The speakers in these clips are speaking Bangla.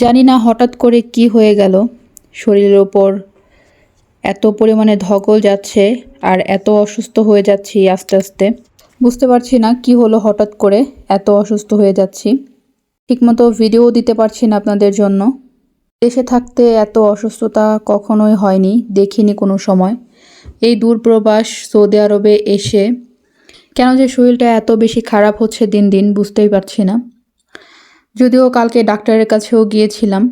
জানি না হঠাৎ করে কি হয়ে গেল। শরীরের ওপর এত পরিমাণে ধকল যাচ্ছে আর এত অসুস্থ হয়ে যাচ্ছি আস্তে আস্তে। বুঝতে পারছি না কি হলো হঠাৎ করে, এত অসুস্থ হয়ে যাচ্ছি। ঠিকমতো ভিডিও দিতে পারছি না আপনাদের জন্য। দেশে থাকতে এত অসুস্থতা কখনোই হয়নি, দেখিনি কোনো সময়। এই দূরপ্রবাস সৌদি আরবে এসে কেন যে শরীরটা এত বেশি খারাপ হচ্ছে দিন দিন বুঝতেই পারছি না। যদিও কালকে ডাক্তারের কাছেও গিয়েছিলাম,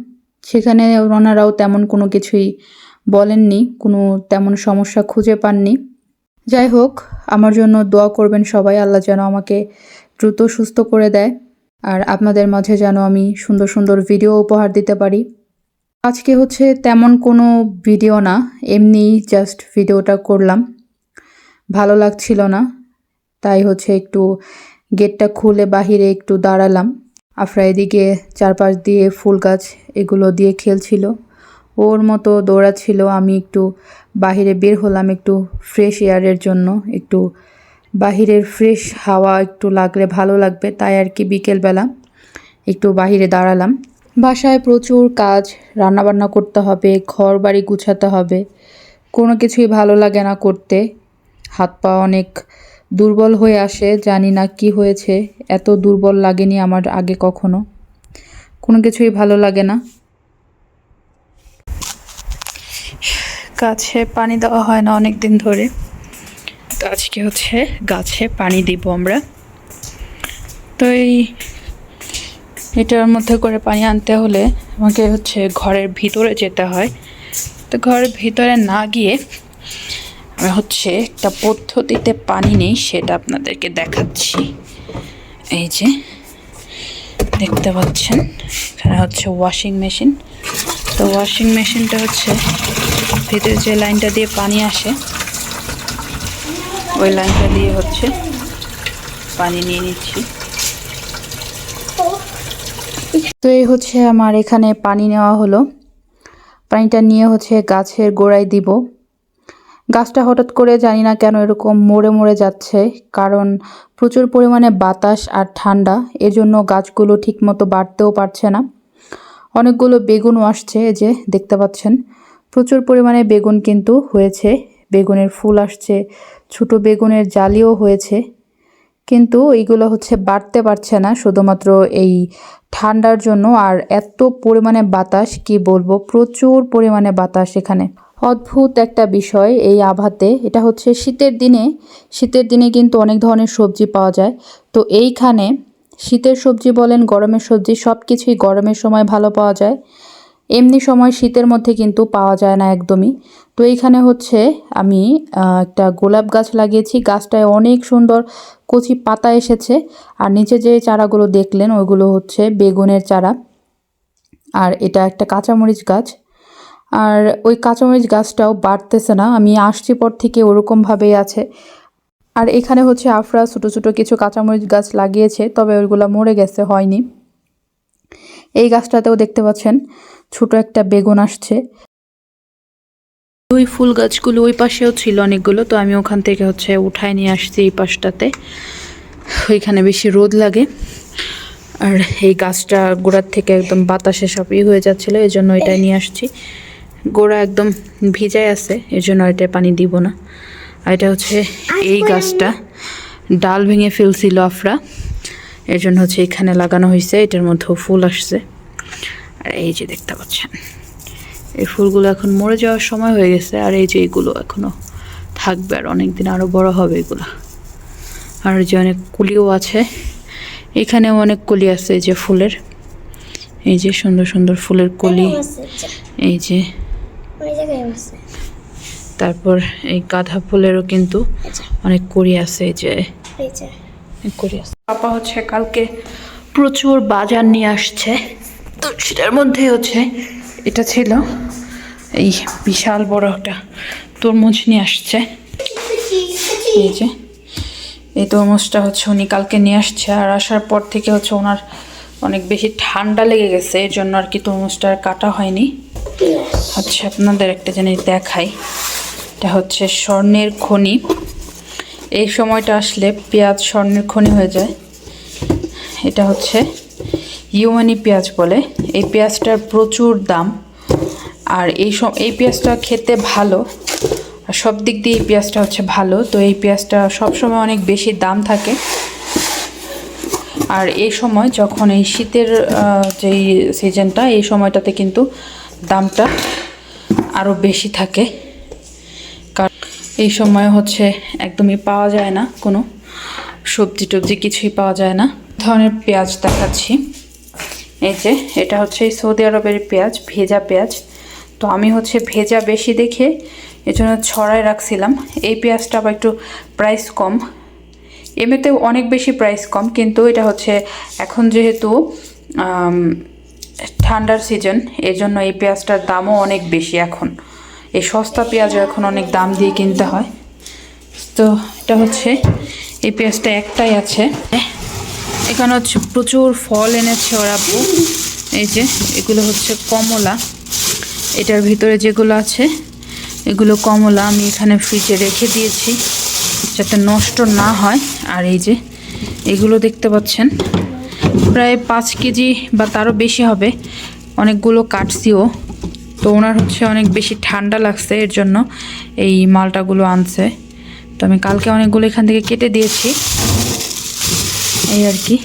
সেখানে ওনারাও তেমন কোনো কিছুই বলেননি, কোনো তেমন সমস্যা খুঁজে পাননি। যাই হোক, আমার জন্য দোয়া করবেন সবাই, আল্লাহ যেন আমাকে দ্রুত সুস্থ করে দেয়। আর আপনাদের মাঝে যেন আমি সুন্দর সুন্দর ভিডিও উপহার দিতে পারি। আজকে হচ্ছে তেমন কোনো ভিডিও না, এমনি জাস্ট ভিডিওটা করলাম। ভালো লাগছিল না, তাই হচ্ছে একটু গেটটা খুলে বাহিরে একটু দাঁড়ালাম। আফরা এদিকে চারপাশ দিয়ে ফুল গাছ এগুলো দিয়ে খেলছিল। ওর মতো দৌড়াচ্ছিল আমি একটু বাহিরে বের হলাম একটু ফ্রেশ এয়ারের জন্য, একটু বাহিরের ফ্রেশ হাওয়া একটু লাগলে ভালো লাগবে, তাই আর কি বিকেলবেলা একটু বাহিরে দাঁড়ালাম। বাসায় প্রচুর কাজ, রান্নাবান্না করতে হবে ঘর বাড়ি গুছাতে হবে, কোনো কিছুই ভালো লাগে না করতে। হাত পা অনেক দুর্বল হয়ে আসে, জানি না কি হয়েছে, এত দুর্বল লাগেনি আমার আগে কখনো। কোনো কিছুই ভালো লাগে না। গাছে পানি দেওয়া হয় না অনেক দিন ধরে। তো আজকে হচ্ছে গাছে পানি দিব আমরা। তো এই এটার মধ্যে করে পানি আনতে হলে আমাকে হচ্ছে ঘরের ভিতরে যেতে হয়। তো ঘরের ভিতরে না গিয়ে হচ্ছে একটা পদ্ধতিতে পানি নেই, সেটা আপনাদেরকে দেখাচ্ছি। এই যে, দেখতে পাচ্ছেন? এখানে হচ্ছে ওয়াশিং মেশিন তো ওয়াশিং মেশিনটা হচ্ছে ভিতরে যে লাইনটা দিয়ে পানি আসে, ওই লাইনটা দিয়ে হচ্ছে পানি নিয়ে নিচ্ছি। তো এই হচ্ছে আমার এখানে পানি নেওয়া হলো। পানিটা নিয়ে হচ্ছে গাছের গোড়ায় দিব। গাছটা হঠাৎ করে জানি না কেন এরকম মরে মরে যাচ্ছে, কারণ প্রচুর পরিমাণে বাতাস আর ঠান্ডা, এজন্য গাছগুলো ঠিকমতো বাড়তেও পারছে না। অনেকগুলো বেগুনও আসছে যে, দেখতে পাচ্ছেন। প্রচুর পরিমাণে বেগুন কিন্তু হয়েছে, বেগুনের ফুল আসছে, ছোট বেগুনের জালিও হয়েছে। কিন্তু এইগুলো হচ্ছে বাড়তে পারছে না, শুধুমাত্র এই ঠান্ডার জন্য। আর এত পরিমাণে বাতাস, কি বলব, প্রচুর পরিমাণে বাতাস এখানে। অদ্ভুত একটা বিষয় এই আভাতে। এটা হচ্ছে শীতের দিনে শীতের দিনে কিন্তু অনেক ধরনের সবজি পাওয়া যায়। তো এইখানে শীতের সবজি বলেন, গরমের সবজি সব কিছুই গরমের সময় ভালো পাওয়া যায়। এমনি সময় শীতের মধ্যে কিন্তু পাওয়া যায় না একদমই। তো এইখানে হচ্ছে আমি একটা গোলাপ গাছ লাগিয়েছি। গাছটায় অনেক সুন্দর কচি পাতা এসেছে। আর নিচে যে চারাগুলো দেখলেন, ওইগুলো হচ্ছে বেগুনের চারা। আর এটা একটা কাঁচামরিচ গাছ। আর ওই কাঁচামরিচ গাছটাও বাড়তেছে না, আমি আসছি পর থেকে ওরকমভাবেই আছে। আর এখানে হচ্ছে আফরা, ছোটো ছোটো কিছু কাঁচামরিচ গাছ লাগিয়েছে, তবে ওইগুলো মরে গেছে, হয়নি। এই গাছটাতেও দেখতে পাচ্ছেন, ছোট একটা বেগুন আসছে। ওই ফুল গাছগুলো ওই পাশেও ছিল অনেকগুলো, তো আমি ওখান থেকে হচ্ছে উঠায় নিয়ে আসছি এই পাশটাতে। ওইখানে বেশি রোদ লাগে। আর এই গাছটা গোড়ার থেকে একদম বাতাসে সবই হয়ে যাচ্ছিল এই জন্য এটাই নিয়ে আসছি। গোড়া একদম ভিজায় আছে এর জন্য এটা পানি দিব না। আর এটা হচ্ছে এই গাছটা ডাল ভেঙে ফেলছিল আফরা। এর জন্য হচ্ছে এখানে লাগানো হয়েছে এটার মধ্যেও ফুল আসছে। আর এই যে দেখতে পাচ্ছেন এই ফুলগুলো এখন মরে যাওয়ার সময় হয়ে গেছে আর এই যে এগুলো এখনও থাকবে আর অনেক দিন আরও বড় হবে এগুলো। আর যে অনেক কুলিও আছে এখানেও অনেক কলি আছে এই যে ফুলের। এই যে সুন্দর সুন্দর ফুলের কলি এই যে তারপর এই গাঁদা ফুলেরও কিন্তু অনেক কড়ি আছে যে। পাপা হচ্ছে কালকে প্রচুর বাজার নিয়ে আসছে। তো সেটার মধ্যে হচ্ছে এটা ছিল এই বিশাল বড় একটা তরমুজ নিয়ে আসছে। এই যে। এই তরমুজটা হচ্ছে উনি কালকে নিয়ে আসছে আর আসার পর থেকে হচ্ছে ওনার অনেক বেশি ঠান্ডা লেগে গেছে এর জন্য আর কি তরমুজটা আর কাটা হয়নি। আচ্ছা আপনাদের একটা জিনিস দেখাই। এটা হচ্ছে স্বর্ণের খনি। এই সময়টা আসলে পেঁয়াজ স্বর্ণের খনি হয়ে যায়। এটা হচ্ছে ইউমানি পেঁয়াজ বলে। এই পেঁয়াজটার প্রচুর দাম। আর এই সব এই পেঁয়াজটা খেতে ভালো। আর সব দিক দিয়ে এই পেঁয়াজটা হচ্ছে ভালো। তো এই পেঁয়াজটা সবসময় অনেক বেশি দাম থাকে। আর এই সময় যখন এই শীতের যেই সিজনটা এই সময়টাতে কিন্তু দামটা আরও বেশি থাকে। কারণ এই সময় হচ্ছে একদমই পাওয়া যায় না কোনো। সবজি টবজি কিছুই পাওয়া যায় না। ধরনের পেঁয়াজ দেখাচ্ছি। এই যে, এটা হচ্ছে সৌদি আরবের পেঁয়াজ, ভেজা পেঁয়াজ। তো আমি হচ্ছে ভেজা বেশি দেখে এজন্য ছড়ায় রাখছিলাম। এই পেঁয়াজটা আবার একটু প্রাইস কম। এমনিতে অনেক বেশি প্রাইস কম, কিন্তু এটা হচ্ছে এখন যেহেতু ঠান্ডার সিজন এর জন্য এই পেঁয়াজটার দামও অনেক বেশি এখন। এই সস্তা পেঁয়াজও এখন অনেক দাম দিয়ে কিনতে হয়। তো এটা হচ্ছে, এই পেঁয়াজটা একটাই আছে। এখানে হচ্ছে প্রচুর ফল এনেছে ওর এই যে, এগুলো হচ্ছে কমলা। এটার ভিতরে যেগুলো আছে, এগুলো কমলা আমি এখানে ফ্রিজে রেখে দিয়েছি। যাতে নষ্ট না হয়। আর এই যে, এগুলো দেখতে পাচ্ছেন। প্রায় পাঁচ কেজি বা তারও বেশি হবে। অনেকগুলো কাটছিও। তো ওনার হচ্ছে অনেক বেশি ঠান্ডা লাগছে, এর জন্য এই মালটাগুলো আনছে। তো আমি কালকে অনেকগুলো এখান থেকে কেটে দিয়েছি। এই আর কি,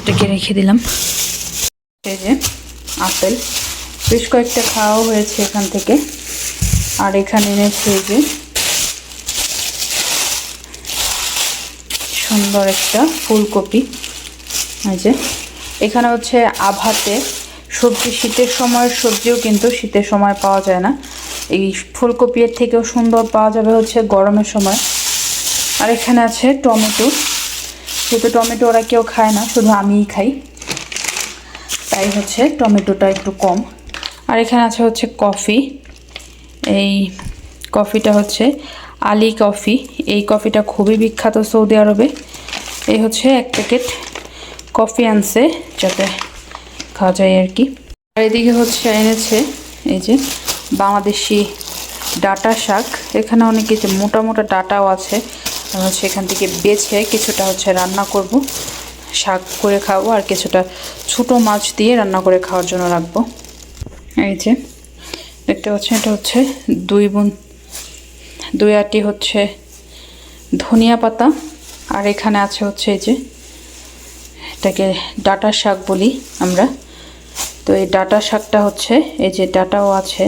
এটাকে রেখে দিলাম। এই যে আপেল, বেশ কয়েকটা খাওয়াও হয়েছে এখান থেকে। আর এখানে এনেছে এই যে সুন্দর একটা ফুলকপি। যে, এখানে হচ্ছে আভাতে সবজি, শীতের সময় সবজিও কিন্তু শীতের সময় পাওয়া যায় না। এই ফুলকপি এর থেকেও সুন্দর পাওয়া যাবে হচ্ছে গরমের সময়। আর এখানে আছে টমেটো। যেহেতু টমেটো ওরা কেউ খায় না, শুধু আমিই খাই। তাই হচ্ছে টমেটোটা একটু কম। আর এখানে আছে হচ্ছে কফি। এই কফিটা হচ্ছে আলি কফি। এই কফিটা খুবই বিখ্যাত সৌদি আরবে। এই হচ্ছে এক প্যাকেট কফি আনছে, যাতে খাওয়া যায় আর কি। আর এদিকে হচ্ছে এনেছে এই যে বাংলাদেশি ডাটা শাক। এখানে অনেক কিছু মোটা মোটা ডাটাও আছে। হচ্ছে এখান থেকে বেছে কিছুটা হচ্ছে রান্না করব, শাক করে খাব আর কিছুটা ছোটো মাছ দিয়ে রান্না করে খাওয়ার জন্য রাখব। এই যে দেখতে পাচ্ছেন এটা হচ্ছে দুই বোন, দুই আটি হচ্ছে ধনিয়া পাতা। আর এখানে আছে হচ্ছে এই যে এটাকে ডাটা শাক বলি আমরা। তো এই ডাটা শাকটা হচ্ছে, এই যে ডাটাও আছে,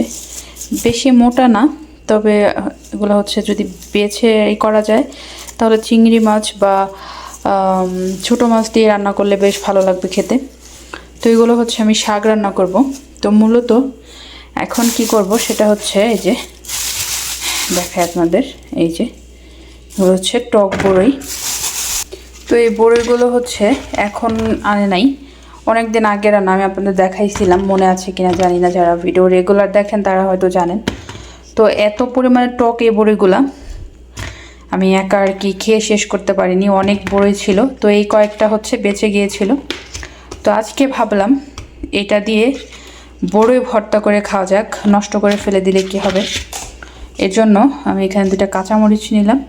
বেশি মোটা না, তবে এগুলো হচ্ছে যদি বেছে এই করা যায়, তাহলে চিংড়ি মাছ বা ছোটো মাছ দিয়ে রান্না করলে বেশ ভালো লাগবে খেতে। তো এগুলো হচ্ছে আমি শাক রান্না করব। তো মূলত এখন কি করব, সেটা হচ্ছে এই যে দেখায় আপনাদের, এই যে হচ্ছে টক বড়ই। তো এই বড়িগুলো হচ্ছে এখন আনে নাই। অনেক দিন আগের রান্না, আমি আপনাদের দেখাইছিলাম, মনে আছে কিনা জানি না, যারা ভিডিও রেগুলার দেখেন তারা হয়তো জানেন। তো এত পরিমাণে টক এই বড়িগুলা আমি একা আর কি খেয়ে শেষ করতে পারিনি, অনেক বড়ই ছিল। তো এই কয়েকটা হচ্ছে বেঁচে গিয়েছিল। তো আজকে ভাবলাম, এটা দিয়ে বড়ই ভর্তা করে খাওয়া যাক, নষ্ট করে ফেলে দিলে কি হবে? এর জন্য আমি এখানে দুটা কাঁচামরিচ নিলাম।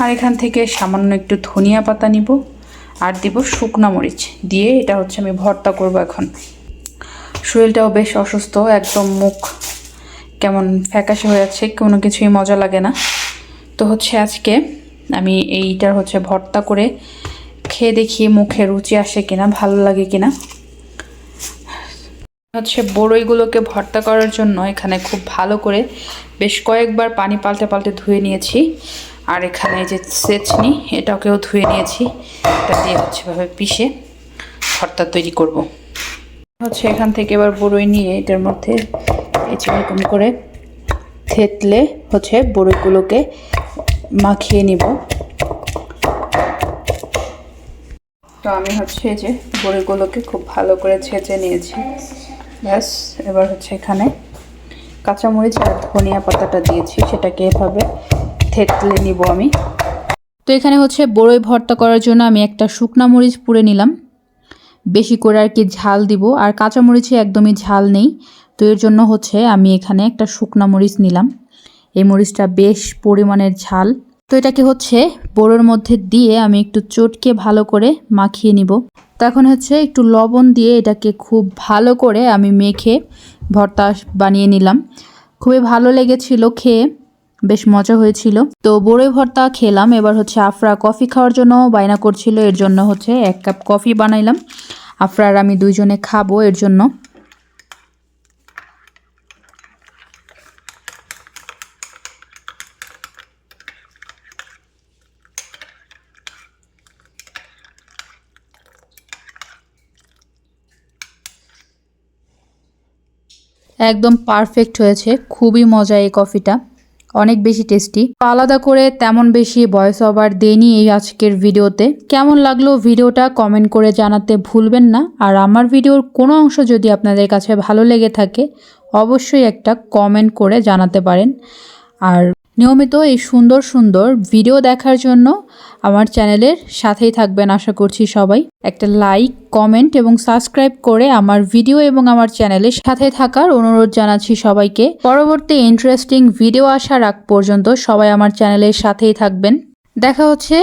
আর এখান থেকে সামান্য একটু ধনিয়া পাতা নিব। আর দিব শুকনা মরিচ। দিয়ে এটা হচ্ছে আমি ভর্তা করব এখন। শরীরটাও বেশ অসুস্থ, একদম মুখ কেমন ফ্যাকাশে হয়ে যাচ্ছে কোনো কিছুই মজা লাগে না। তো হচ্ছে আজকে আমি এইটার হচ্ছে ভর্তা করে খেয়ে দেখি মুখে রুচি আসে কিনা, ভালো লাগে কিনা। হচ্ছে বড়ইগুলোকে ভর্তা করার জন্য এখানে খুব ভালো করে বেশ কয়েকবার পানি পাল্টে পাল্টে ধুয়ে নিয়েছি। আর এখানে যে সেচনি, এটাকেও ধুয়ে নিয়েছি। এটা দিয়ে হচ্ছে ভাবে পিষে ভর্তা তৈরি করব। হচ্ছে এখান থেকে এবার বড়ই নিয়ে এটার মধ্যে এরকম করে থেতলে হচ্ছে বড়ইগুলোকে মাখিয়ে নিব। তো আমি হচ্ছে যে বড়িগুলোকে খুব ভালো করে ছেঁচে নিয়েছি। ব্যাস, এবার হচ্ছে এখানে কাঁচামরিচ আর ধনিয়া পাতাটা দিয়েছি, সেটাকে এভাবে থেতলে নিব আমি। তো এখানে হচ্ছে বড়ই ভর্তা করার জন্য আমি একটা শুকনা মরিচ পুড়ে নিলাম। বেশি করে আর কি ঝাল দিব, আর কাঁচা মরিচে একদমই ঝাল নেই। তো এর জন্য হচ্ছে আমি এখানে একটা শুকনা মরিচ নিলাম। এই মরিচটা বেশ পরিমাণের ঝাল। তো এটাকে হচ্ছে বড়োর মধ্যে দিয়ে আমি একটু চটকে ভালো করে মাখিয়ে নিব। তো এখন হচ্ছে একটু লবণ দিয়ে এটাকে খুব ভালো করে আমি মেখে ভর্তা বানিয়ে নিলাম। খুবই ভালো লেগেছিল খেয়ে। বেশ মজা হয়েছিল। তো বড়ই ভর্তা খেলাম, এবার হচ্ছে আফরা কফি খাওয়ার জন্য বায়না করছিল, এর জন্য হচ্ছে এক কাপ কফি বানাইলাম। আফরার আমি দুইজনে খাব এর জন্য। একদম পারফেক্ট হয়েছে, খুবই মজা এই কফিটা। অনেক বেশি টেস্টি। আলাদা করে তেমন বেশি ভয়েস ওভার দেয়নি এই আজকের ভিডিওতে। কেমন লাগল ভিডিওটা কমেন্ট করে জানাতে ভুলবেন না। আর আমার ভিডিওর কোনো অংশ যদি আপনাদের কাছে ভালো লেগে থাকে, অবশ্যই একটা কমেন্ট করে জানাতে পারেন। আর নিয়মিত এই সুন্দর সুন্দর ভিডিও দেখার জন্য আমার চ্যানেলের সাথেই থাকবেন আশা করছি সবাই। একটা লাইক কমেন্ট এবং সাবস্ক্রাইব করে আমার ভিডিও এবং আমার চ্যানেলের সাথে থাকার অনুরোধ জানাচ্ছি সবাইকে। পরবর্তী ইন্টারেস্টিং ভিডিও আসার আগ পর্যন্ত সবাই আমার চ্যানেলের সাথেই থাকবেন। দেখা হচ্ছে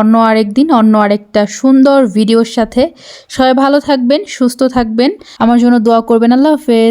অন্য আরেক দিন অন্য আরেকটা সুন্দর ভিডিওর সাথে। সবাই ভালো থাকবেন, সুস্থ থাকবেন। আমার জন্য দোয়া করবেন। আল্লাহ হাফেজ।